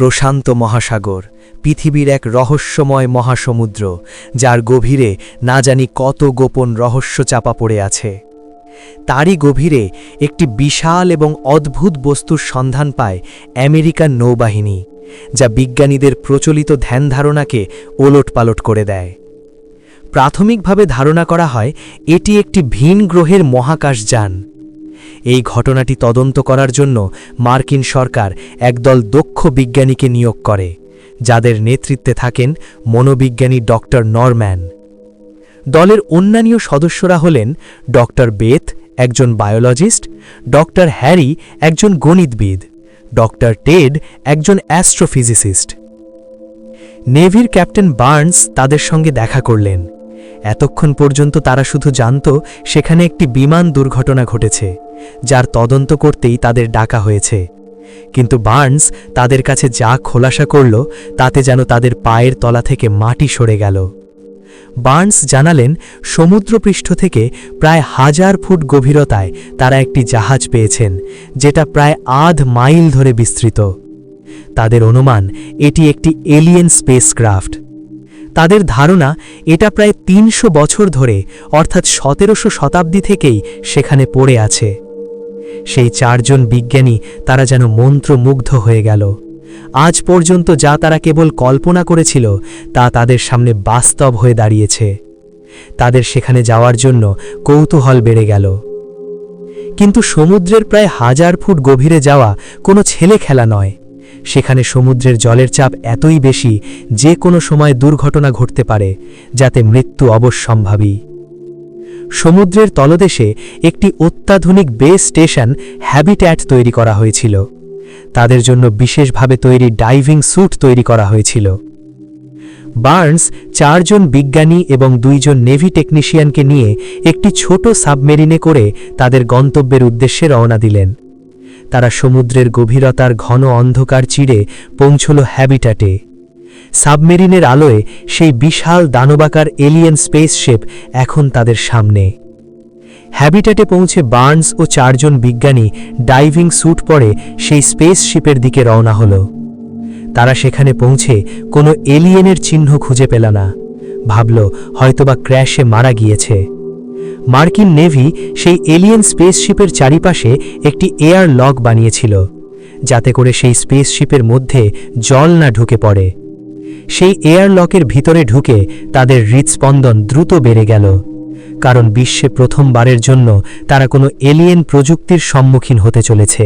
প্রশান্ত মহাসাগর, পৃথিবীর এক রহস্যময় মহাসমুদ্র, যার গভীরে না জানি কত গোপন রহস্য চাপা পড়ে আছে। তারই গভীরে একটি বিশাল এবং অদ্ভুত বস্তুর সন্ধান পায় আমেরিকান নৌবাহিনী, যা বিজ্ঞানীদের প্রচলিত ধ্যান ধারণাকে ওলটপালট করে দেয়। প্রাথমিকভাবে ধারণা করা হয়, এটি একটি ভিন গ্রহের মহাকাশযান। এই ঘটনাটি তদন্ত করার জন্য মার্কিন সরকার একদল দক্ষ বিজ্ঞানীকে নিয়োগ করে, যাদের নেতৃত্বে থাকেন মনোবিজ্ঞানী ডক্টর নরম্যান। দলের অন্যান্য সদস্যরা হলেন ডক্টর বেথ, একজন বায়োলজিস্ট, ডক্টর হ্যারি, একজন গণিতবিদ, ডক্টর টেড, একজন অ্যাস্ট্রোফিজিসিস্ট। নেভির ক্যাপ্টেন বার্নস তাদের সঙ্গে দেখা করলেন। এতক্ষণ পর্যন্ত তারা শুধু জানত, সেখানে একটি বিমান দুর্ঘটনা ঘটেছে, যার তদন্ত করতেই তাদের ডাকা হয়েছে। কিন্তু বার্নস তাদের কাছে যা খোলাসা করল, তাতে যেন তাদের পায়ের তলা থেকে মাটি সরে গেল। বার্নস জানালেন, সমুদ্রপৃষ্ঠ থেকে প্রায় হাজার ফুট গভীরতায় তারা একটি জাহাজ পেয়েছেন, যেটা প্রায় আধ মাইল ধরে বিস্তৃত। তাদের অনুমান, এটি একটি এলিয়েন স্পেসক্রাফট। তাদের ধারণা এটা প্রায় তিনশো বছর ধরে, অর্থাৎ সতেরোশো শতাব্দী থেকেই সেখানে পড়ে আছে। সেই চারজন বিজ্ঞানী তারা যেন মন্ত্রমুগ্ধ হয়ে গেল। আজ পর্যন্ত যা তারা কেবল কল্পনা করেছিল, তা তাদের সামনে বাস্তব হয়ে দাঁড়িয়েছে। তাদের সেখানে যাওয়ার জন্য কৌতূহল বেড়ে গেল। কিন্তু সমুদ্রের প্রায় হাজার ফুট গভীরে যাওয়া কোনো ছেলে খেলা নয়। সেখানে সমুদ্রের জলের চাপ এতই বেশি যে কোনো সময় দুর্ঘটনা ঘটতে পারে, যাতে মৃত্যু অবশ্যম্ভাবী। সমুদ্রের তলদেশে একটি অত্যাধুনিক বেস স্টেশন হ্যাবিট্যাট তৈরি করা হয়েছিল। তাদের জন্য বিশেষভাবে তৈরি ডাইভিং স্যুট তৈরি করা হয়েছিল। বার্নস চারজন বিজ্ঞানী এবং দুইজন নেভি টেকনিশিয়ানকে নিয়ে একটি ছোট সাবমেরিনে করে তাদের গন্তব্যের উদ্দেশ্যে রওনা দিলেন। তারা সমুদ্রের গভীরতার ঘন অন্ধকার চিড়ে পৌঁছল হ্যাবিটাটে সাবমেরিনের আলোয় সেই বিশাল দানবাকার এলিয়েন স্পেসশিপ এখন তাদের সামনে। হ্যাবিটাটে পৌঁছে বার্নস ও চারজন বিজ্ঞানী ডাইভিং স্যুট পরে সেই স্পেসশিপের দিকে রওনা হল। তারা সেখানে পৌঁছে কোনো এলিয়েনের চিহ্ন খুঁজে পেল না। ভাবল, হয়তোবা ক্র্যাশে মারা গিয়েছে। মার্কিন নেভি সেই এলিয়েন স্পেসশিপের চারিপাশে একটি এয়ার লক বানিয়েছিল, যাতে করে সেই স্পেসশিপের মধ্যে জল না ঢুকে পড়ে। সেই এয়ার লকের ভিতরে ঢুকে তাদের হৃৎস্পন্দন দ্রুত বেড়ে গেল, কারণ বিশ্বে প্রথমবারের জন্য তারা কোনো এলিয়েন প্রযুক্তির সম্মুখীন হতে চলেছে।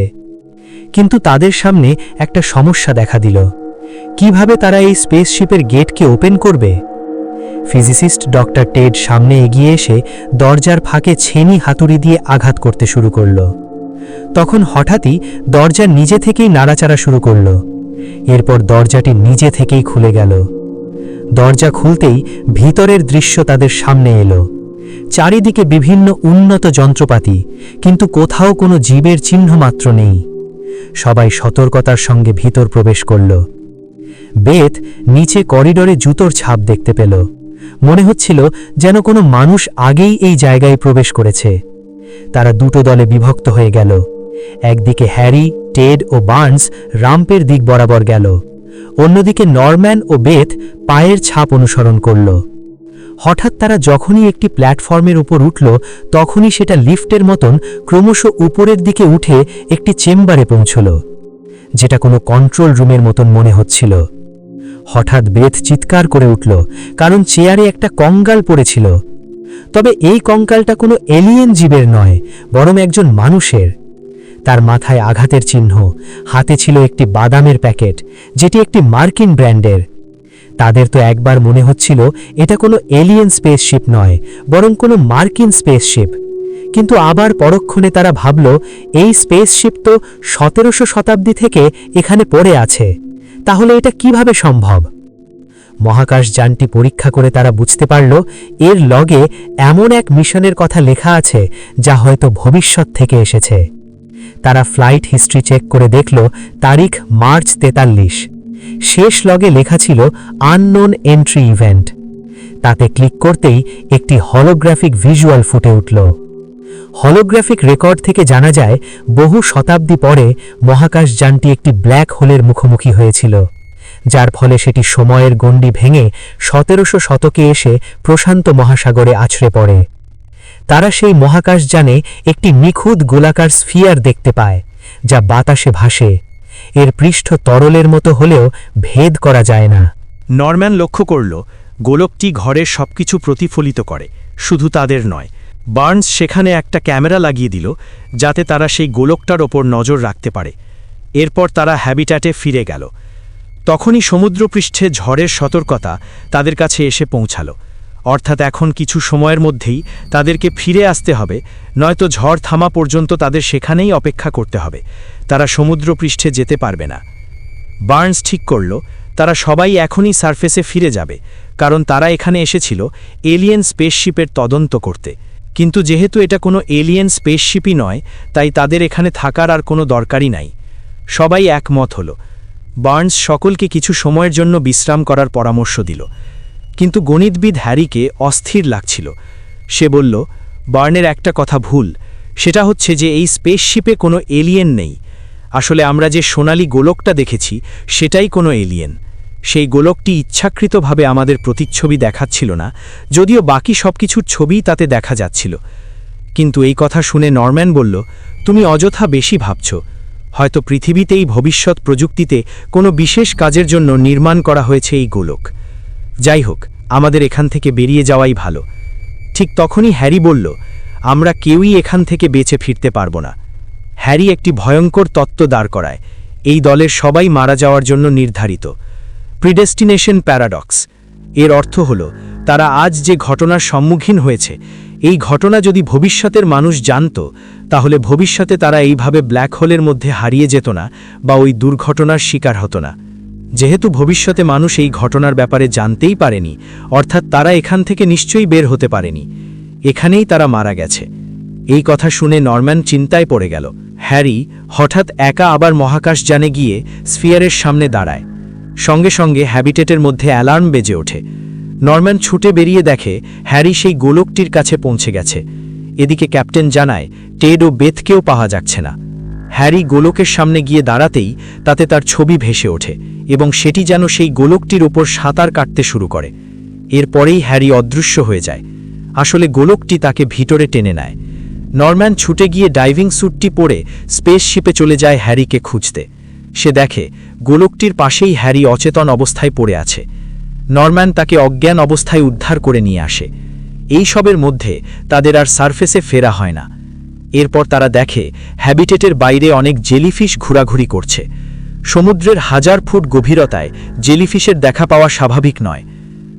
কিন্তু তাদের সামনে একটা সমস্যা দেখা দিল। কীভাবে তারা এই স্পেসশিপের গেটকে ওপেন করবে? ফিজিসিস্ট ডক্টর টেড সামনে এগিয়ে এসে দরজার ফাঁকে ছেনি হাতুড়ি দিয়ে আঘাত করতে শুরু করল। তখন হঠাৎই দরজা নিজে থেকেই নাড়াচাড়া শুরু করল। এরপর দরজাটি নিজে থেকেই খুলে গেল। দরজা খুলতেই ভিতরের দৃশ্য তাদের সামনে এলো। চারিদিকে বিভিন্ন উন্নত যন্ত্রপাতি, কিন্তু কোথাও কোনো জীবের চিহ্ন মাত্র নেই। সবাই সতর্কতার সঙ্গে ভিতর প্রবেশ করল। বেত নিচে করিডোরে জুতোর ছাপ দেখতে পেল। মনে হচ্ছিল যেন কোনো মানুষ আগেই এই জায়গায় প্রবেশ করেছে। তারা দুটো দলে বিভক্ত হয়ে গেল। একদিকে হ্যারি, টেড ও বার্নস রাম্পের দিক বরাবর গেল। অন্যদিকে নরম্যান ও বেথ পায়ের ছাপ অনুসরণ করল। হঠাৎ তারা যখনই একটি প্ল্যাটফর্মের উপর উঠল, তখনই সেটা লিফটের মতন ক্রমশ উপরের দিকে উঠে একটি চেম্বারে পৌঁছল, যেটা কোনো কন্ট্রোল রুমের মতন মনে হচ্ছিল। হঠাৎ বেথ চিৎকার করে উঠল, কারণ চেয়ারে একটা কঙ্গাল পড়েছিল। তবে এই কঙ্কালটা কোনো এলিয়েন জীবের নয়, বরং একজন মানুষের। তার মাথায় আঘাতের চিহ্ন, হাতে ছিল একটি বাদামের প্যাকেট, যেটি একটি মার্কিন ব্র্যান্ডের। তাদের তো একবার মনে হচ্ছিল, এটা কোনো এলিয়েন স্পেসশিপ নয়, বরং কোনো মার্কিন স্পেসশিপ। কিন্তু আবার পরক্ষণে তারা ভাবল, এই স্পেসশিপ তো সতেরোশো শতাব্দী থেকে এখানে পড়ে আছে। তাহলে এটা কীভাবে সম্ভব? মহাকাশ যানটি পরীক্ষা করে তারা বুঝতে পারল, এর লগে এমন এক মিশনের কথা লেখা আছে, যা হয়তো ভবিষ্যৎ থেকে এসেছে। তারা ফ্লাইট হিস্ট্রি চেক করে দেখল, তারিখ মার্চ তেতাল্লিশ। শেষ লগে লেখা ছিল, আননোন এন্ট্রি ইভেন্ট। তাতে ক্লিক করতেই একটি হলোগ্রাফিক ভিজুয়াল ফুটে উঠল। হলোগ্রাফিক রেকর্ড থেকে জানা যায়, বহু শতাব্দী পরে মহাকাশযানটি একটি ব্ল্যাক হোলের মুখোমুখি হয়েছিল, যার ফলে সেটি সময়ের গণ্ডি ভেঙে সতেরোশো শতকে এসে প্রশান্ত মহাসাগরে আছড়ে পড়ে। তারা সেই মহাকাশযানে একটি নিখুঁত গোলাকার স্ফিয়ার দেখতে পায়, যা বাতাসে ভাসে। এর পৃষ্ঠ তরলের মতো হলেও ভেদ করা যায় না। নরম্যান লক্ষ্য করল, গোলকটি ঘরের সবকিছু প্রতিফলিত করে, শুধু তাদের নয় বার্নস সেখানে একটা ক্যামেরা লাগিয়ে দিল, যাতে তারা সেই গোলকটার ওপর নজর রাখতে পারে। এরপর তারা হ্যাবিট্যাটে ফিরে গেল। তখনই সমুদ্রপৃষ্ঠে ঝড়ের সতর্কতা তাদের কাছে এসে পৌঁছালো। অর্থাৎ এখন কিছু সময়ের মধ্যেই তাদেরকে ফিরে আসতে হবে, নয়তো ঝড় থামা পর্যন্ত তাদের সেখানেই অপেক্ষা করতে হবে। তারা সমুদ্রপৃষ্ঠে যেতে পারবে না। বার্নস ঠিক করল, তারা সবাই এখনই সারফেসে ফিরে যাবে, কারণ তারা এখানে এসেছিল এলিয়েন স্পেসশিপের তদন্ত করতে। কিন্তু যেহেতু এটা কোনো এলিয়েন স্পেসশিপই নয়, তাই তাদের এখানে থাকার আর কোনো দরকারই নাই। সবাই একমত হল। বার্নস সকলকে কিছু সময়ের জন্য বিশ্রাম করার পরামর্শ দিল। কিন্তু গণিতবিদ হ্যারিকে অস্থির লাগছিল। সে বলল, বার্নের একটা কথা ভুল। সেটা হচ্ছে যে এই স্পেসশিপে কোনো এলিয়েন নেই। আসলে আমরা যে সোনালি গোলকটা দেখেছি, সেটাই কোনো এলিয়েন সেই গোলকটি ইচ্ছাকৃতভাবে আমাদের প্রতিচ্ছবি দেখাচ্ছিল না, যদিও বাকি সবকিছুর ছবিই তাতে দেখা যাচ্ছিল। কিন্তু এই কথা শুনে নরম্যান বলল, তুমি অযথা বেশি ভাবছ। হয়তো পৃথিবীতেই ভবিষ্যৎ প্রযুক্তিতে কোনো বিশেষ কাজের জন্য নির্মাণ করা হয়েছে এই গোলক। যাই হোক, আমাদের এখান থেকে বেরিয়ে যাওয়াই ভালো। ঠিক তখনই হ্যারি বলল, আমরা কেউই এখান থেকে বেঁচে ফিরতে পারব না। হ্যারি একটি ভয়ঙ্কর তত্ত্ব দাঁড় করায়। এই দলের সবাই মারা যাওয়ার জন্য নির্ধারিত। প্রিডেস্টিনেশন প্যারাডক্স এর অর্থ হল, তারা আজ যে ঘটনার সম্মুখীন হয়েছে, এই ঘটনা যদি ভবিষ্যতের মানুষ জানত, তাহলে ভবিষ্যতে তারা এইভাবে ব্ল্যাক হোলের মধ্যে হারিয়ে যেত না বা ওই দুর্ঘটনার শিকার হতো না। যেহেতু ভবিষ্যতে মানুষ এই ঘটনার ব্যাপারে জানতেই পারেনি, অর্থাৎ তারা এখান থেকে নিশ্চয়ই বের হতে পারেনি। এখানেই তারা মারা গেছে। এই কথা শুনে নরম্যান চিন্তায় পড়ে গেল। হ্যারি হঠাৎ একা আবার মহাকাশযানে গিয়ে স্ফিয়ারের সামনে দাঁড়ায়। সঙ্গে সঙ্গে হ্যাবিটেটের মধ্যে অ্যালার্ম বেজে ওঠে। নরম্যান ছুটে বেরিয়ে দেখে হ্যারি সেই গোলকটির কাছে পৌঁছে গেছে। এদিকে ক্যাপ্টেন জানায়, টেড ও বেথকেও পাওয়া যাচ্ছে না। হ্যারি গোলকের সামনে গিয়ে দাঁড়াতেই তাতে তার ছবি ভেসে ওঠে এবং সেটি যেন সেই গোলকটির ওপর সাঁতার কাটতে শুরু করে। এরপরেই হ্যারি অদৃশ্য হয়ে যায়। আসলে গোলকটি তাকে ভিতরে টেনে নেয়। নরম্যান ছুটে গিয়ে ডাইভিং স্যুটটি পরে স্পেসশিপে চলে যায় হ্যারিকে খুঁজতে। সে দেখে, গোলকটির পাশেই হ্যারি অচেতন অবস্থায় পড়ে আছে। নরম্যান তাকে অজ্ঞান অবস্থায় উদ্ধার করে নিয়ে আসে। এই সবের মধ্যে তাদের আর সারফেসে ফেরা হয় না। এরপর তারা দেখে, হ্যাবিটেটের বাইরে অনেক জেলিফিশ ঘোরাঘুরি করছে। সমুদ্রের হাজার ফুট গভীরতায় জেলিফিশের দেখা পাওয়া স্বাভাবিক নয়।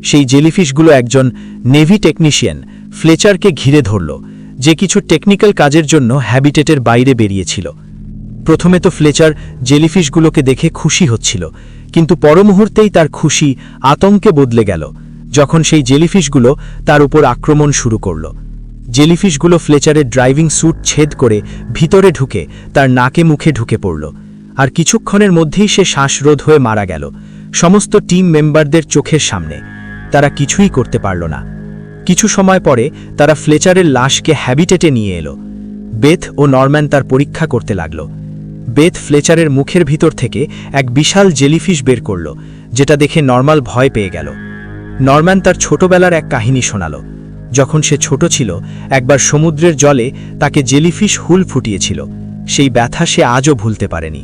সেই জেলিফিশগুলো একজন নেভি টেকনিশিয়ান ফ্লেচারকে ঘিরে ধরল, যে কিছু টেকনিক্যাল কাজের জন্য হ্যাবিটেটের বাইরে বেরিয়েছিল। প্রথমে তো ফ্লেচার জেলিফিশগুলোকে দেখে খুশি হচ্ছিল, কিন্তু পরমুহূর্তেই তার খুশি আতঙ্কে বদলে গেল, যখন সেই জেলিফিশগুলো তার উপর আক্রমণ শুরু করল। জেলিফিশগুলো ফ্লেচারের ড্রাইভিং স্যুট ছেদ করে ভিতরে ঢুকে তার নাকে মুখে ঢুকে পড়ল, আর কিছুক্ষণের মধ্যেই সে শ্বাসরোধ হয়ে মারা গেল, সমস্ত টিম মেম্বারদের চোখের সামনে। তারা কিছুই করতে পারল না। কিছু সময় পরে তারা ফ্লেচারের লাশকে হ্যাবিটেটে নিয়ে এলো। বেথ ও নরম্যান তার পরীক্ষা করতে লাগল। বেথ ফ্লেচারের মুখের ভিতর থেকে এক বিশাল জেলিফিশ বের করল, যেটা দেখে নর্মাল ভয় পেয়ে গেল। নরম্যান তার ছোটবেলার এক কাহিনী শোনাল। যখন সে ছোট ছিল, একবার সমুদ্রের জলে তাকে জেলিফিশ হুল ফুটিয়েছিল। সেই ব্যথা সে আজও ভুলতে পারেনি।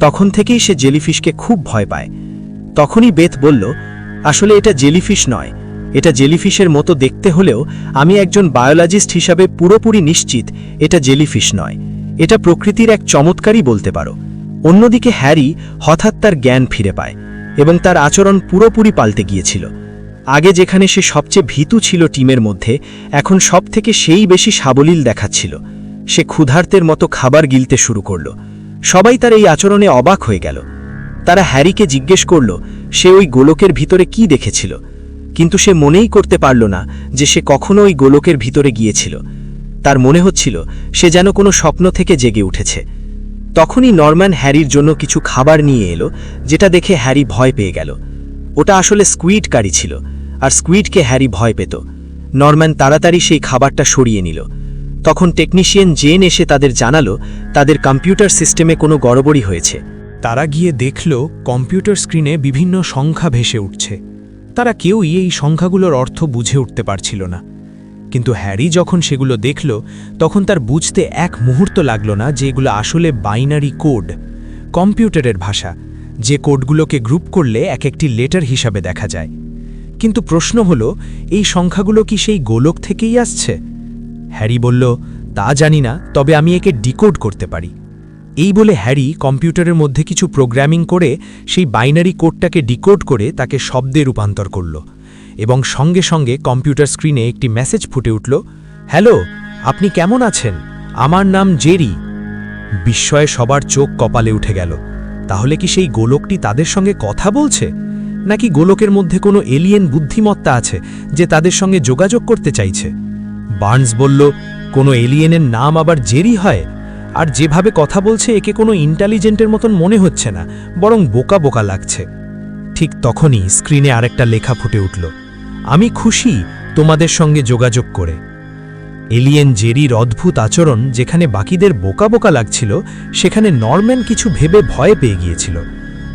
তখন থেকেই সে জেলিফিশকে খুব ভয় পায়। তখনই বেথ বলল, আসলে এটা জেলিফিশ নয়। এটা জেলিফিশের মতো দেখতে হলেও আমি একজন বায়োলজিস্ট হিসাবে পুরোপুরি নিশ্চিত এটা জেলিফিশ নয়। এটা প্রকৃতির এক চমৎকারই বলতে পারো। অন্যদিকে হ্যারি হঠাৎ তার জ্ঞান ফিরে পায় এবং তার আচরণ পুরোপুরি পাল্টে গিয়েছিল। আগে যেখানে সে সবচেয়ে ভীতু ছিল টিমের মধ্যে, এখন সব থেকে সেই বেশি সাবলীল দেখাচ্ছিল। সে ক্ষুধার্তের মতো খাবার গিলতে শুরু করল। সবাই তার এই আচরণে অবাক হয়ে গেল। তারা হ্যারিকে জিজ্ঞেস করল, সে ওই গোলকের ভিতরে কি দেখেছিল? কিন্তু সে মনেই করতে পারল না যে সে কখনো ওই গোলকের ভিতরে গিয়েছিল। তার মনে হচ্ছিল সে যেন কোনো স্বপ্ন থেকে জেগে উঠেছে। তখনই নরম্যান হ্যারির জন্য কিছু খাবার নিয়ে এলো, যেটা দেখে হ্যারি ভয় পেয়ে গেল। ওটা আসলে স্কুইড কারি ছিল, আর স্কুইডকে হ্যারি ভয় পেত। নরম্যান তাড়াতাড়ি সেই খাবারটা সরিয়ে নিল। তখন টেকনিশিয়ান জেন এসে তাদের জানালো, তাদের কম্পিউটার সিস্টেমে কোনো গড়বড়ি হয়েছে। তারা গিয়ে দেখল, কম্পিউটার স্ক্রিনে বিভিন্ন সংখ্যা ভেসে উঠছে। তারা কেউই এই সংখ্যাগুলোর অর্থ বুঝে উঠতে পারছিল না। কিন্তু হ্যারি যখন সেগুলো দেখল, তখন তার বুঝতে এক মুহূর্ত লাগল না যে এগুলো আসলে বাইনারি কোড, কম্পিউটারের ভাষা, যে কোডগুলোকে গ্রুপ করলে এক একটি লেটার হিসাবে দেখা যায়। কিন্তু প্রশ্ন হল, এই সংখ্যাগুলো কি সেই গোলক থেকেই আসছে? হ্যারি বলল, তা জানি না, তবে আমি একে ডিকোড করতে পারি। এই বলে হ্যারি কম্পিউটারের মধ্যে কিছু প্রোগ্রামিং করে সেই বাইনারি কোডটাকে ডিকোড করে তাকে শব্দে রূপান্তর করল। এবং সঙ্গে সঙ্গে কম্পিউটার স্ক্রিনে একটি মেসেজ ফুটে উঠল, হ্যালো, আপনি কেমন আছেন? আমার নাম জেরি। বিস্ময়ে সবার চোখ কপালে উঠে গেল। তাহলে কি সেই গোলকটি তাদের সঙ্গে কথা বলছে? নাকি গোলকের মধ্যে কোনো এলিয়েন বুদ্ধিমত্তা আছে যে তাদের সঙ্গে যোগাযোগ করতে চাইছে? বার্নস বলল, কোনো এলিয়েনের নাম আবার জেরি হয়? আর যেভাবে কথা বলছে, একে কোনো ইন্টেলিজেন্টের মতন মনে হচ্ছে না, বরং বোকা বোকা লাগছে। ঠিক তখনই স্ক্রিনে আরেকটা লেখা ফুটে উঠল আমি খুশি তোমাদের সঙ্গে যোগাযোগ করে। এলিয়েন জেরির অদ্ভুত আচরণ যেখানে বাকিদের বোকা বোকা লাগছিল, সেখানে নরম্যান কিছু ভেবে ভয় পেয়ে গিয়েছিল।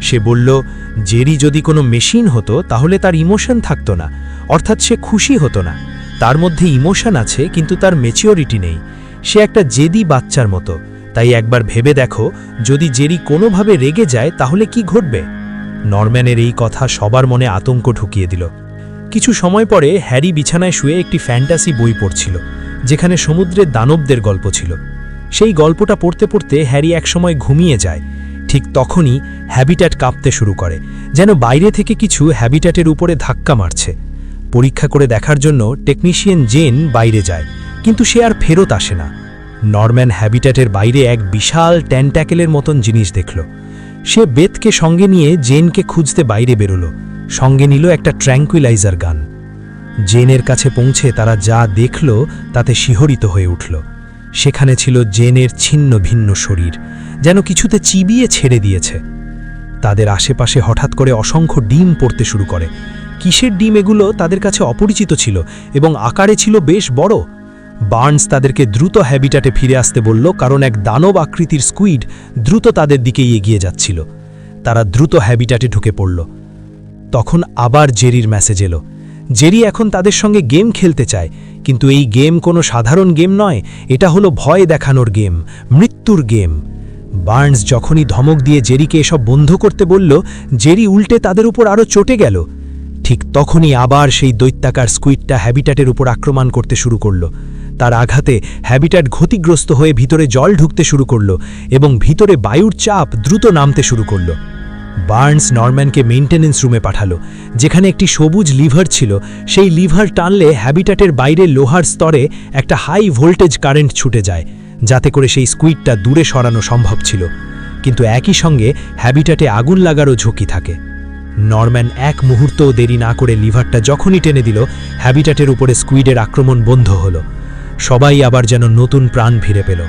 সে বলল, জেরি যদি কোনো মেশিন হতো, তাহলে তার ইমোশন থাকতো না। অর্থাৎ সে খুশি হতো না। তার মধ্যে ইমোশন আছে, কিন্তু তার মেচিওরিটি নেই। সে একটা জেদি বাচ্চার মতো। তাই একবার ভেবে দেখো, যদি জেরি কোনোভাবে রেগে যায়, তাহলে কি ঘটবে? নরম্যানের এই কথা সবার মনে আতঙ্ক ঢুকিয়ে দিল। কিছু সময় পরে হ্যারি বিছানায় শুয়ে একটি ফ্যান্টাসি বই পড়ছিল, যেখানে সমুদ্রের দানবদের গল্প ছিল। সেই গল্পটা পড়তে পড়তে হ্যারি একসময় ঘুমিয়ে যায়। ঠিক তখনই হ্যাবিট্যাট কাঁপতে শুরু করে, যেন বাইরে থেকে কিছু হ্যাবিট্যাটের উপরে ধাক্কা মারছে। পরীক্ষা করে দেখার জন্য টেকনিশিয়ান জেন বাইরে যায়, কিন্তু সে আর ফেরত আসে না। নরম্যান হ্যাবিট্যাটের বাইরে এক বিশাল ট্যান্ট্যাকেলের মতন জিনিস দেখল। সে বেতকে সঙ্গে নিয়ে জেনকে খুঁজতে বাইরে বেরোল। সঙ্গে নিল একটা ট্র্যাঙ্কুইলাইজার গান। জেনের কাছে পৌঁছে তারা যা দেখল তাতে শিহরিত হয়ে উঠল। সেখানে ছিল জেনের ছিন্ন ভিন্ন শরীর, যেন কিছুতে চিবিয়ে ছেড়ে দিয়েছে। তাদের আশেপাশে হঠাৎ করে অসংখ্য ডিম পড়তে শুরু করে। কিসের ডিম এগুলো তাদের কাছে অপরিচিত ছিল এবং আকারে ছিল বেশ বড়। বার্নস তাদেরকে দ্রুত হ্যাবিটাটে ফিরে আসতে বলল, কারণ এক দানব আকৃতির স্কুইড দ্রুত তাদের দিকেই এগিয়ে যাচ্ছিল। তারা দ্রুত হ্যাবিটাটে ঢুকে পড়ল। তখন আবার জেরির মেসেজ এলো। জেরি এখন তাদের সঙ্গে গেম খেলতে চায়, কিন্তু এই গেম কোনো সাধারণ গেম নয়, এটা হলো ভয় দেখানোর গেম, মৃত্যুর গেম। বার্নস যখনই ধমক দিয়ে জেরিকে এসব বন্ধ করতে বলল, জেরি উল্টে তাদের উপর আরও চটে গেল। ঠিক তখনই আবার সেই দৈত্যাকার স্কুইডটা হ্যাবিটাটের উপর আক্রমণ করতে শুরু করল। তার আঘাতে হ্যাবিটাট ক্ষতিগ্রস্ত হয়ে ভিতরে জল ঢুকতে শুরু করল এবং ভিতরে বায়ুর চাপ দ্রুত নামতে শুরু করল। বার্নস নরম্যানকে মেইনটেনেন্স রুমে পাঠালো, যেখানে একটি সবুজ লিভার ছিল। সেই লিভার টানলে হ্যাবিটাটের বাইরে লোহার স্তরে একটা হাই ভোল্টেজ কারেন্ট ছুটে যায়, যাতে করে সেই স্কুইডটা দূরে সরানো সম্ভব ছিল। কিন্তু একই সঙ্গে হ্যাবিটাটে আগুন লাগারও ঝুঁকি থাকে। নরম্যান এক মুহূর্তও দেরি না করে লিভারটা যখনই টেনে দিল হ্যাবিটাটের উপরে স্কুইডের আক্রমণ বন্ধ হল। সবাই আবার যেন নতুন প্রাণ ফিরে পেল।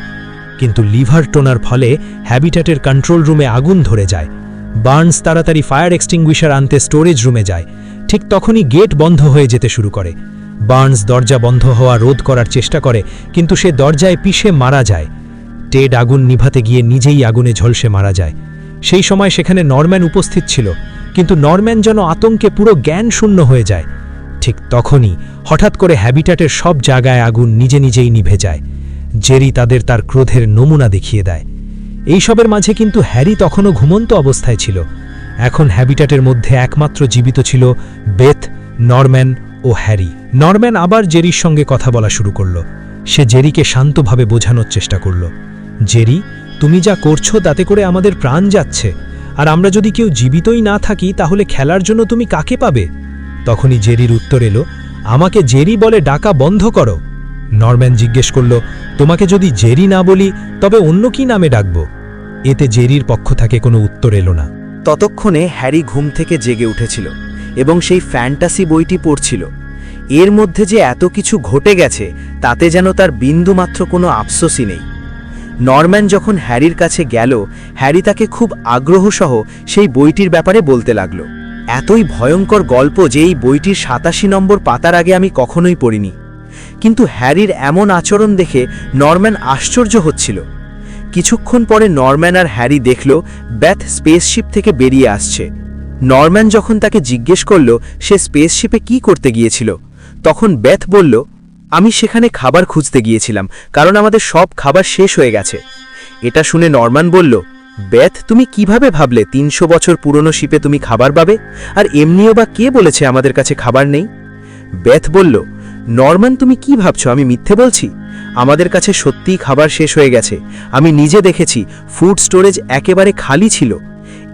কিন্তু লিভার টোনার ফলে হ্যাবিটাটের কন্ট্রোল রুমে আগুন ধরে যায়। বার্নস তাড়াতাড়ি ফায়ার এক্সটিংগুইশার আনতে স্টোরেজ রুমে যায়। ঠিক তখনই গেট বন্ধ হয়ে যেতে শুরু করে। বার্নস দরজা বন্ধ হওয়া রোধ করার চেষ্টা করে, কিন্তু সে দরজায় পিষে মারা যায়। টেড আগুন নিভাতে গিয়ে নিজেই আগুনে ঝলসে মারা যায়। সেই সময় সেখানে নরম্যান উপস্থিত ছিল, কিন্তু নরম্যান যেন আতঙ্কে পুরো জ্ঞান শূন্য হয়ে যায়। ঠিক তখনই হঠাৎ করে হ্যাবিটাটের সব জায়গায় আগুন নিজে নিজেই নিভে যায়। জেরি তাদের তার ক্রোধের নমুনা দেখিয়ে দেয়। এইসবের মাঝে কিন্তু হ্যারি তখনও ঘুমন্ত অবস্থায় ছিল। এখন হ্যাবিটাটের মধ্যে একমাত্র জীবিত ছিল বেথ, নরম্যান ও হ্যারি। নরম্যান আবার জেরির সঙ্গে কথা বলা শুরু করল। সে জেরিকে শান্তভাবে বোঝানোর চেষ্টা করল। জেরি, তুমি যা করছ তাতে করে আমাদের প্রাণ যাচ্ছে। আর আমরা যদি কেউ জীবিতই না থাকি, তাহলে খেলার জন্য তুমি কাকে পাবে? তখনই জেরির উত্তর এলো, আমাকে জেরি বলে ডাকা বন্ধ করো। নরম্যান জিজ্ঞেস করল, তোমাকে যদি জেরি না বলি, তবে অন্য কি নামে ডাকব? এতে জেরির পক্ষ থেকে কোনো উত্তর এলো না। ততক্ষণে হ্যারি ঘুম থেকে জেগে উঠেছিল এবং সেই ফ্যান্টাসি বইটি পড়ছিল। এর মধ্যে যে এত কিছু ঘটে গেছে, তাতে যেন তার বিন্দুমাত্র কোনো আফসোসই নেই। নরম্যান যখন হ্যারির কাছে গেল, হ্যারি তাকে খুব আগ্রহসহ সেই বইটির ব্যাপারে বলতে লাগল। এতই ভয়ঙ্কর গল্প যে এই বইটির সাতাশি নম্বর পাতার আগে আমি কখনোই পড়িনি। কিন্তু হ্যারির এমন আচরণ দেখে নরম্যান আশ্চর্য হচ্ছিল। কিছুক্ষণ পরে নরম্যান আর হ্যারি দেখল, ব্যাথ স্পেসশিপ থেকে বেরিয়ে আসছে। নরম্যান যখন তাকে জিজ্ঞেস করল, সে স্পেসশিপে কি করতে গিয়েছিল, তখন ব্যাথ বলল, আমি সেখানে খাবার খুঁজতে গিয়েছিলাম, কারণ আমাদের সব খাবার শেষ হয়ে গেছে। এটা শুনে নরম্যান বলল ব্যাথ তুমি কীভাবে ভাবলে তিনশো বছর পুরনো শিপে তুমি খাবার পাবে? আর এমনিও বা কে বলেছে আমাদের কাছে খাবার নেই? ব্যাথ বলল নরম্যান তুমি কি ভাবছ? আমি মিথ্যে বলছি? আমাদের কাছে সত্যিই খাবার শেষ হয়ে গেছে। আমি নিজে দেখেছি, ফুড স্টোরেজ একেবারে খালি ছিল।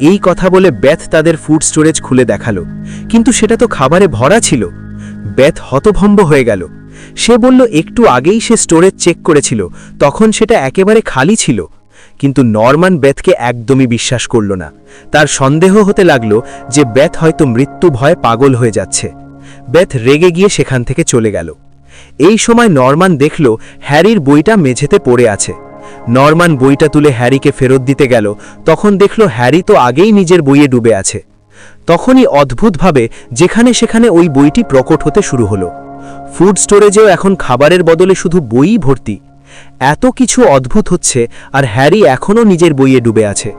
এই কথা বলে ব্যাথ তাদের ফুড স্টোরেজ খুলে দেখাল। কিন্তু সেটা তো খাবারে ভরা ছিল। ব্যাথ হতভম্ব হয়ে গেল। সে বলল, একটু আগেই সে স্টোরেজ চেক করেছিল। তখন সেটা একেবারে খালি ছিল। কিন্তু নরমান বেথকে একদমই বিশ্বাস করল না। তার সন্দেহ হতে লাগল যে বেথ হয়তো মৃত্যু ভয়ে পাগল হয়ে যাচ্ছে। বেথ রেগে গিয়ে সেখান থেকে চলে গেল। এই সময় নরমান দেখল হ্যারির বইটা মেঝেতে পড়ে আছে। নরমান বইটা তুলে হ্যারিকে ফেরত দিতে গেল। তখন দেখল হ্যারি তো আগেই নিজের বইয়ে ডুবে আছে। তখনই অদ্ভুতভাবে যেখানে সেখানে ওই বইটি প্রকট হতে শুরু হলো। ফুড স্টোরেজেও এখন খাবারের বদলে শুধু বইই ভর্তি। এত কিছু অদ্ভুত হচ্ছে আর হ্যারি এখনও নিজের বইয়ে ডুবে আছে।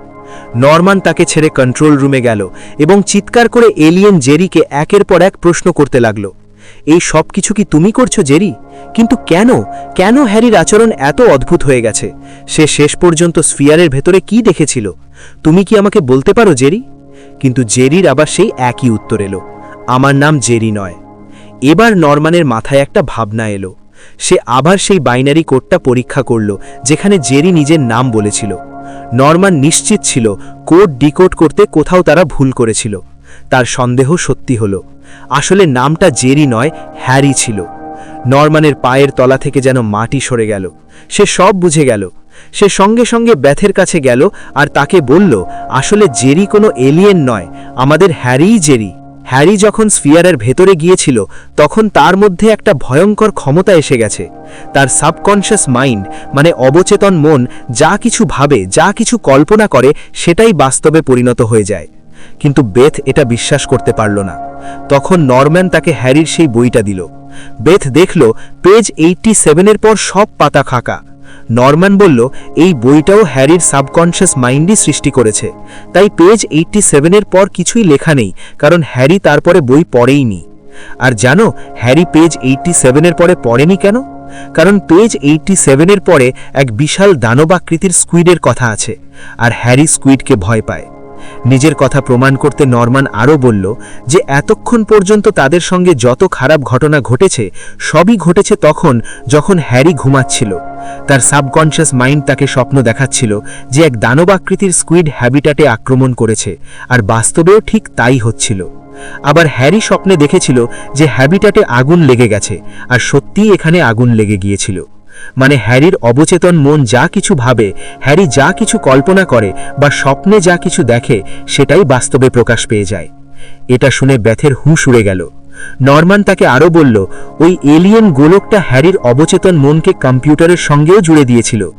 নরমান তাকে ছেড়ে কন্ট্রোল রুমে গেল এবং চিৎকার করে এলিয়েন জেরিকে একের পর এক প্রশ্ন করতে লাগল, এই সব কিছু কি তুমি করছ, জেরি? কিন্তু কেন? কেন হ্যারির আচরণ এত অদ্ভুত হয়ে গেছে? সে শেষ পর্যন্ত স্ফিয়ারের ভেতরে কি দেখেছিল? তুমি কি আমাকে বলতে পারো, জেরি? কিন্তু জেরির আবার সেই একই উত্তর এলো, আমার নাম জেরি নয়। এবার নরমানের মাথায় একটা ভাবনা এলো সে আবার সেই বাইনারি কোডটা পরীক্ষা করল, যেখানে জেরি নিজের নাম বলেছিল। নরমান নিশ্চিত ছিল কোড ডিকোড করতে কোথাও তারা ভুল করেছিল। তার সন্দেহ সত্যি হল। আসলে নামটা জেরি নয়, হ্যারি ছিল। নরমানের পায়ের তলা থেকে যেন মাটি সরে গেল। সে সব বুঝে গেল। সে সঙ্গে সঙ্গে ব্যাথের কাছে গেল আর তাকে বলল, আসলে জেরি কোনো এলিয়েন নয়, আমাদের হ্যারিই জেরি। হ্যারি যখন স্ফিয়ারের ভেতরে গিয়েছিল, তখন তার মধ্যে একটা ভয়ঙ্কর ক্ষমতা এসে গেছে। তার সাবকনশিয়াস মাইন্ড মানে অবচেতন মন, যা কিছু ভাবে, যা কিছু কল্পনা করে, সেটাই বাস্তবে পরিণত হয়ে যায়। কিন্তু বেথ এটা বিশ্বাস করতে পারল না। তখন নরম্যান তাকে হ্যারির সেই বইটা দিল। বেথ দেখল, পেজ এইটটি সেভেনের পর সব পাতা খাকা। নরম্যান বলল, এই বইটাও হ্যারির সাবকনশিয়াস মাইন্ডই সৃষ্টি করেছে। তাই পেজ এইটটি সেভেনের পর কিছুই লেখা নেই, কারণ হ্যারি তারপরে বই পড়েইনি। আর জানো, হ্যারি পেজ এইটটি সেভেনের পরে পড়েনি কেন? কারণ পেজ এইটটি সেভেনের পরে এক বিশাল দানবাকৃতির স্কুইডের কথা আছে, আর হ্যারি স্কুইডকে ভয় পায়। নিজের কথা প্রমাণ করতে নরমান আরও বলল যে এতক্ষণ পর্যন্ত তাদের সঙ্গে যত খারাপ ঘটনা ঘটেছে, সবই ঘটেছে তখন যখন হ্যারি ঘুমাচ্ছিল। তার সাবকনশিয়াস মাইন্ড তাকে স্বপ্ন দেখাচ্ছিল যে এক দানবাকৃতির স্কুইড হ্যাবিটাটে আক্রমণ করেছে, আর বাস্তবেও ঠিক তাই হচ্ছিল। আবার হ্যারি স্বপ্নে দেখেছিল যে হ্যাবিটাটে আগুন লেগে গেছে, আর সত্যিই এখানে আগুন লেগে গিয়েছিল। মানে হ্যারির অবচেতন মন যা কিছু ভাবে, হ্যারি যা কিছু কল্পনা করে বা স্বপ্নে যা কিছু দেখে, সেটাই বাস্তবে প্রকাশ পেয়ে যায়। এটা শুনে ব্যথের হুঁশ উড়ে গেল। নরমান তাকে আরও বলল, ওই এলিয়েন গোলকটা হ্যারির অবচেতন মনকে কম্পিউটারের সঙ্গেও জুড়ে দিয়েছিল।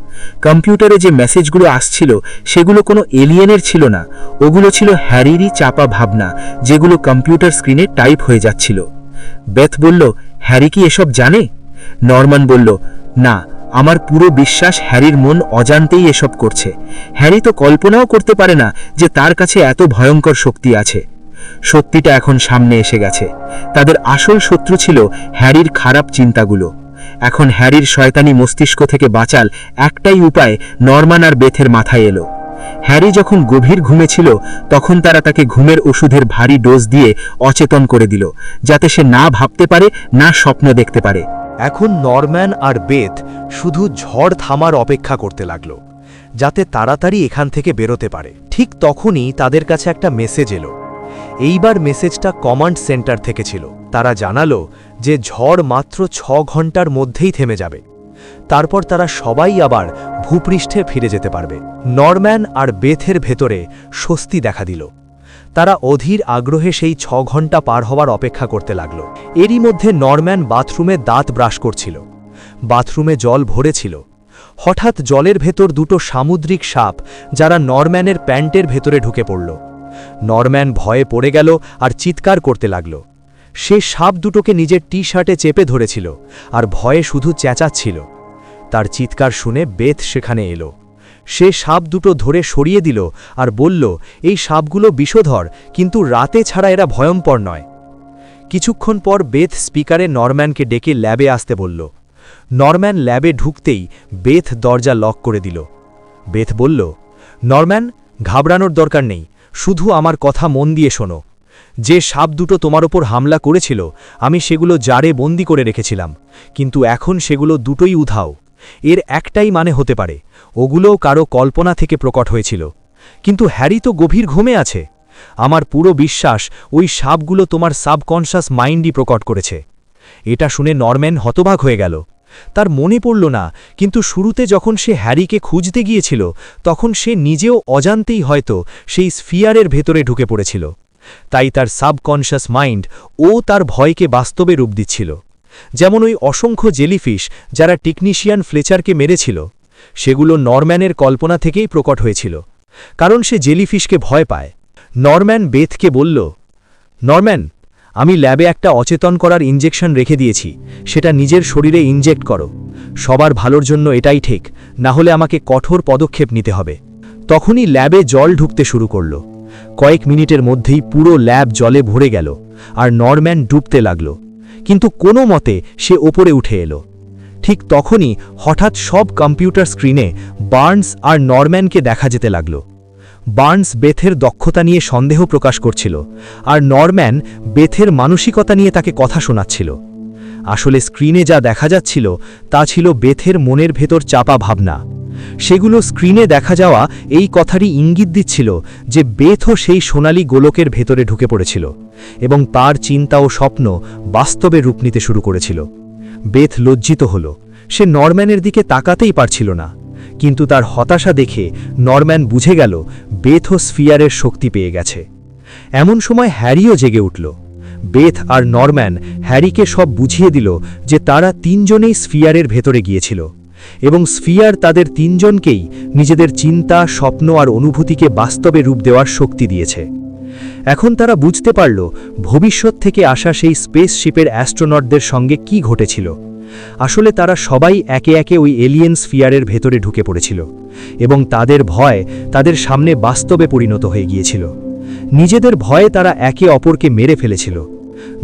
কম্পিউটারে যে মেসেজগুলো আসছিল, সেগুলো কোনো এলিয়েনের ছিল না। ওগুলো ছিল হ্যারিরই চাপা ভাবনা, যেগুলো কম্পিউটার স্ক্রিনে টাইপ হয়ে যাচ্ছিল। বেথ বলল, হ্যারি কি এসব জানে? নরমান বলল না, আমার পুরো বিশ্বাস হ্যারির মন অজান্তেই এসব করছে। হ্যারি তো কল্পনাও করতে পারে না যে তার কাছে এত ভয়ঙ্কর শক্তি আছে। সত্যিটা এখন সামনে এসে গেছে। তাদের আসল শত্রু ছিল হ্যারির খারাপ চিন্তাগুলো। এখন হ্যারির শয়তানি মস্তিষ্ক থেকে বাঁচাল একটাই উপায়, নরমান আর বেথের মাথায় এলো। হ্যারি যখন গভীর ঘুমে ছিল, তখন তারা তাকে ঘুমের ওষুধের ভারী ডোজ দিয়ে অচেতন করে দিল, যাতে সে না ভাবতে পারে, না স্বপ্ন দেখতে পারে। এখন নরম্যান আর বেথ শুধু ঝড় থামার অপেক্ষা করতে লাগল, যাতে তাড়াতাড়ি এখান থেকে বেরোতে পারে। ঠিক তখনই তাদের কাছে একটা মেসেজ এলো। এইবার মেসেজটা কমান্ড সেন্টার থেকে ছিল। তারা জানালো যে ঝড় মাত্র ছ ঘণ্টার মধ্যেই থেমে যাবে। তারপর তারা সবাই আবার ভূপৃষ্ঠে ফিরে যেতে পারবে। নরম্যান আর বেথের ভেতরে স্বস্তি দেখা দিল। তারা অধীর আগ্রহে সেই ছ ঘণ্টা পার হওয়ার অপেক্ষা করতে লাগল। এরই মধ্যে নরম্যান বাথরুমে দাঁত ব্রাশ করছিল। বাথরুমে জল ভরেছিল। হঠাৎ জলের ভেতর দুটো সামুদ্রিক সাপ, যারা নরম্যানের প্যান্টের ভেতরে ঢুকে পড়ল। নরম্যান ভয়ে পড়ে গেল আর চিৎকার করতে লাগল। সে সাপ দুটোকে নিজের টি শার্টে চেপে ধরেছিল আর ভয়ে শুধু চেঁচাচ্ছিল। তার চিৎকার শুনে বেথ সেখানে এলো। সে সাপ দুটো ধরে সরিয়ে দিল আর বলল, এই সাপগুলো বিষধর, কিন্তু রাতে ছাড়া এরা ভয়ঙ্কর নয়। কিছুক্ষণ পর বেথ স্পিকারে নরম্যানকে ডেকে ল্যাবে আসতে বলল। নরম্যান ল্যাবে ঢুকতেই বেথ দরজা লক করে দিল। বেথ বলল, নরম্যান, ঘাবড়ানোর দরকার নেই, শুধু আমার কথা মন দিয়ে শোনো। যে সাপ দুটো তোমার ওপর হামলা করেছিল, আমি সেগুলো জারে বন্দি করে রেখেছিলাম, কিন্তু এখন সেগুলো দুটোই উধাও। এর একটাই মানে হতে পারে ওগুলোও কারও কল্পনা থেকে প্রকট হয়েছিল। কিন্তু হ্যারি তো গভীর ঘুমে আছে। আমার পুরো বিশ্বাস ওই সাপগুলো তোমার সাবকনশাস মাইন্ডই প্রকট করেছে। এটা শুনে নরম্যান হতবাক হয়ে গেল। তার মনে পড়ল না, কিন্তু শুরুতে যখন সে হ্যারিকে খুঁজতে গিয়েছিল, তখন সে নিজেও অজান্তেই হয়তো সেই স্ফিয়ারের ভেতরে ঢুকে পড়েছিল। তাই তার সাবকনশাস মাইন্ড ও তার ভয়কে বাস্তবে রূপ দিচ্ছিল। যেমন ওই অসংখ্য জেলিফিশ যারা টেকনিশিয়ান ফ্লেচারকে মেরেছিল সেগুলো নরম্যানের কল্পনা থেকেই প্রকট হয়েছিল। কারণ সে জেলিফিশকে ভয় পায়। নরম্যান বেথকে বলল, নরম্যান, আমি ল্যাবে একটা অচেতন করার ইঞ্জেকশন রেখে দিয়েছি। সেটা নিজের শরীরে ইনজেক্ট করো। সবার ভালোর জন্য এটাই ঠিক। না হলে আমাকে কঠোর পদক্ষেপ নিতে হবে। তখনই ল্যাবে জল ঢুকতে শুরু করল। কয়েক মিনিটের মধ্যেই পুরো ল্যাব জলে ভরে গেল, আর নরম্যান ডুবতে লাগল। কিন্তু কোনো মতে সে ওপরে উঠে এলো। ঠিক তখনই হঠাৎ সব কম্পিউটার স্ক্রিনে বার্নস আর নরম্যানকে দেখা যেতে লাগল। বার্নস বেথের দক্ষতা নিয়ে সন্দেহ প্রকাশ করছিল আর নরম্যান বেথের মানসিকতা নিয়ে তাকে কথা শোনাচ্ছিল। আসলে স্ক্রিনে যা দেখা যাচ্ছিল তা ছিল বেথের মনের ভেতর চাপা ভাবনা। সেগুলো স্ক্রিনে দেখা যাওয়া এই কথারই ইঙ্গিত দিচ্ছিল যে বেথও সেই সোনালী গোলকের ভেতরে ঢুকে পড়েছিল এবং তার চিন্তা ও স্বপ্ন বাস্তবে রূপ নিতে শুরু করেছিল। বেথ লজ্জিত হল। সে নরম্যানের দিকে তাকাতেই পারছিল না। কিন্তু তার হতাশা দেখে নরম্যান বুঝে গেল বেথ ও স্ফিয়ারের শক্তি পেয়ে গেছে। এমন সময় হ্যারিও জেগে উঠল। বেথ আর নরম্যান হ্যারিকে সব বুঝিয়ে দিল যে তারা তিনজনেই স্ফিয়ারের ভেতরে গিয়েছিল এবং স্ফিয়ার তাদের তিনজনকেই নিজেদের চিন্তা, স্বপ্ন আর অনুভূতিকে বাস্তবে রূপ দেওয়ার শক্তি দিয়েছে। এখন তারা বুঝতে পারল ভবিষ্যৎ থেকে আসা সেই স্পেসশিপের অ্যাস্ট্রোনটদের সঙ্গে কি ঘটেছিল। আসলে তারা সবাই একে একে ওই এলিয়েন ফিয়ারের ভেতরে ঢুকে পড়েছিল এবং তাদের ভয় তাদের সামনে বাস্তবে পরিণত হয়ে গিয়েছিল। নিজেদের ভয়ে তারা একে অপরকে মেরে ফেলেছিল।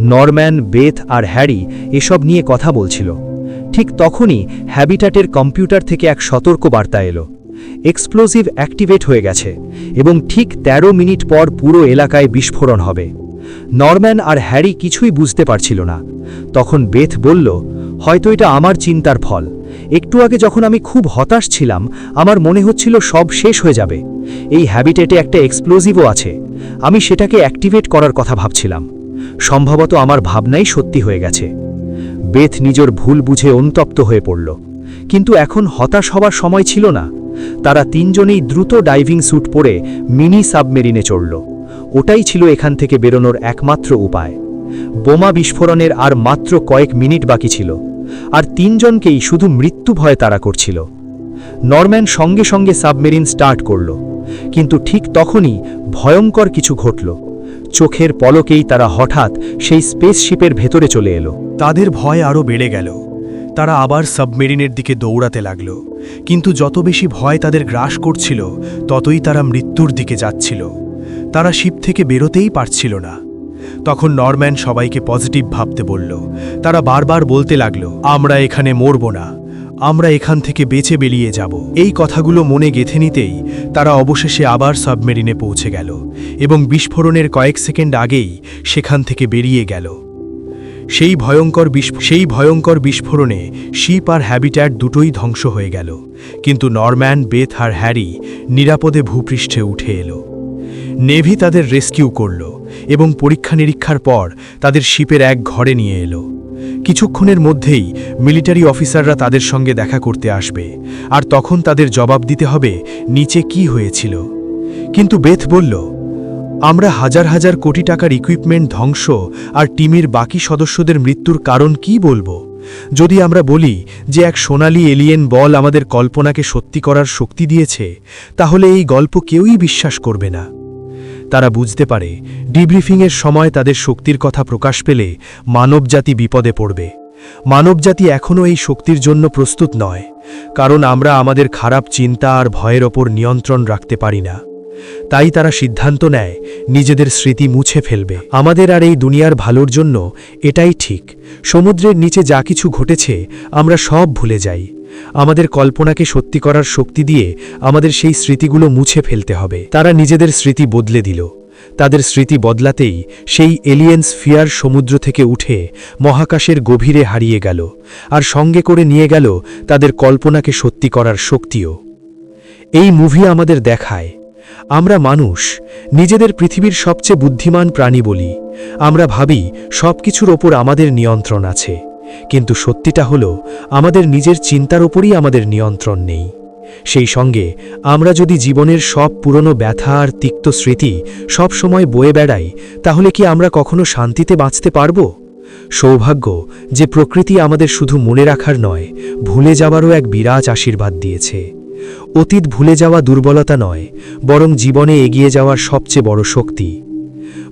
নরম্যান, বেথ আর হ্যারি এসব নিয়ে কথা বলছিল। ঠিক তখনই হ্যাবিটাটের কম্পিউটার থেকে এক সতর্ক বার্তা এলো। এক্সপ্লোসিভ অ্যাক্টিভেট হয়ে গেছে এবং ঠিক ১৩ মিনিট পর পুরো এলাকায় বিস্ফোরণ হবে। নরম্যান আর হ্যারি কিছুই বুঝতে পারছিল না। তখন বেথ বলল, হয়তো এটা আমার চিন্তার ফল। একটু আগে যখন আমি খুব হতাশ ছিলাম, আমার মনে হচ্ছিল সব শেষ হয়ে যাবে। এই হ্যাবিটেটে একটা এক্সপ্লোসিভও আছে। আমি সেটাকে অ্যাক্টিভেট করার কথা ভাবছিলাম। সম্ভবত আমার ভাবনাই সত্যি হয়ে গেছে। বেথ নিজের ভুল বুঝে অনুতপ্ত হয়ে পড়ল। কিন্তু এখন হতাশ হবার সময় ছিল না। তারা তিনজনেই দ্রুত ডাইভিং স্যুট পরে মিনি সাবমেরিনে চড়ল। ওটাই ছিল এখান থেকে বেরোনোর একমাত্র উপায়। বোমা বিস্ফোরণের আর মাত্র কয়েক মিনিট বাকি ছিল, আর তিনজনকেই শুধু মৃত্যু ভয় তারা করছিল। নরম্যান সঙ্গে সঙ্গে সাবমেরিন স্টার্ট করল, কিন্তু ঠিক তখনই ভয়ঙ্কর কিছু ঘটল। চোখের পলকেই তারা হঠাৎ সেই স্পেসশিপের ভেতরে চলে এলো। তাদের ভয় আরও বেড়ে গেল। তারা আবার সাবমেরিনের দিকে দৌড়াতে লাগল। কিন্তু যত বেশি ভয় তাদের গ্রাস করছিল, ততই তারা মৃত্যুর দিকে যাচ্ছিল। তারা শিপ থেকে বেরোতেই পারছিল না। তখন নরম্যান সবাইকে পজিটিভ ভাবতে বলল, তারা বারবার বলতে লাগল, আমরা এখানে মরব না। আমরা এখান থেকে বেঁচে বেরিয়ে যাব। এই কথাগুলো মনে গেথে নিতেই তারা অবশেষে আবার সাবমেরিনে পৌঁছে গেল এবং বিস্ফোরণের কয়েক সেকেন্ড আগেই সেখান থেকে বেরিয়ে গেল। সেই ভয়ঙ্কর সেই ভয়ঙ্কর বিস্ফোরণে শিপ আর হ্যাবিট্যাট দুটোই ধ্বংস হয়ে গেল। কিন্তু নরম্যান, বেথ আর হ্যারি নিরাপদে ভূপৃষ্ঠে উঠে এলো। নেভি তাদের রেস্কিউ করল এবং পরীক্ষা নিরীক্ষার পর তাদের শিপের এক ঘরে নিয়ে এলো। কিছুক্ষণের মধ্যেই মিলিটারি অফিসাররা তাদের সঙ্গে দেখা করতে আসবে আর তখন তাদের জবাব দিতে হবে নিচে কি হয়েছিল। কিন্তু বেথ বলল আমরা হাজার হাজার কোটি টাকার ইকুইপমেন্ট ধ্বংস আর টিমের বাকি সদস্যদের মৃত্যুর কারণ কি বলব? যদি আমরা বলি যে এক সোনালি এলিয়েন বল আমাদের কল্পনাকে সত্যি করার শক্তি দিয়েছে, তাহলে এই গল্প কেউই বিশ্বাস করবে না। তারা বুঝতে পারে ডিব্রিফিংয়ের সময় তাদের শক্তির কথা প্রকাশ পেলে মানবজাতি বিপদে পড়বে। মানবজাতি এখনও এই শক্তির জন্য প্রস্তুত নয়, কারণ আমরা আমাদের খারাপ চিন্তা আর ভয়ের ওপর নিয়ন্ত্রণ রাখতে পারি না। তাই তারা সিদ্ধান্ত নেয়, নিজেদের স্মৃতি মুছে ফেলবে। আমাদের আর এই দুনিয়ার ভালোর জন্য এটাই ঠিক। সমুদ্রের নিচে যা কিছু ঘটেছে, আমরা সব ভুলে যাই। আমাদের কল্পনাকে সত্যি করার শক্তি দিয়ে আমাদের সেই স্মৃতিগুলো মুছে ফেলতে হবে। তারা নিজেদের স্মৃতি বদলে দিল। তাদের স্মৃতি বদলাতেই সেই এলিয়েন্স ফিয়ার সমুদ্র থেকে উঠে মহাকাশের গভীরে হারিয়ে গেল আর সঙ্গে করে নিয়ে গেল তাদের কল্পনাকে সত্যি করার শক্তিও। এই মুভি আমাদের দেখায়। আমরা মানুষ, নিজেদের পৃথিবীর সবচেয়ে বুদ্ধিমান প্রাণী বলি। আমরা ভাবি সব কিছুর ওপর আমাদের নিয়ন্ত্রণ আছে। কিন্তু সত্যিটা হলো, আমাদের নিজের চিন্তার ওপরই আমাদের নিয়ন্ত্রণ নেই। সেই সঙ্গে, আমরা যদি জীবনের সব পুরনো ব্যথা আর তিক্ত স্মৃতি সব সময় বয়ে বেড়াই, তাহলে কি আমরা কখনো শান্তিতে বাঁচতে পারব? সৌভাগ্য, যে প্রকৃতি আমাদের শুধু মনে রাখার নয়, ভুলে যাওয়ারও এক বিরাট আশীর্বাদ দিয়েছে। অতীত ভুলে যাওয়া দুর্বলতা নয়, বরং জীবনে এগিয়ে যাওয়ার সবচেয়ে বড় শক্তি।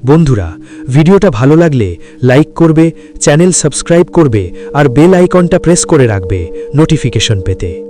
বন্ধুরা, ভিডিওটা ভালো লাগলে লাইক করবে, চ্যানেল সাবস্ক্রাইব করবে, আর বেল আইকনটা প্রেস করে রাখবে নোটিফিকেশন পেতে।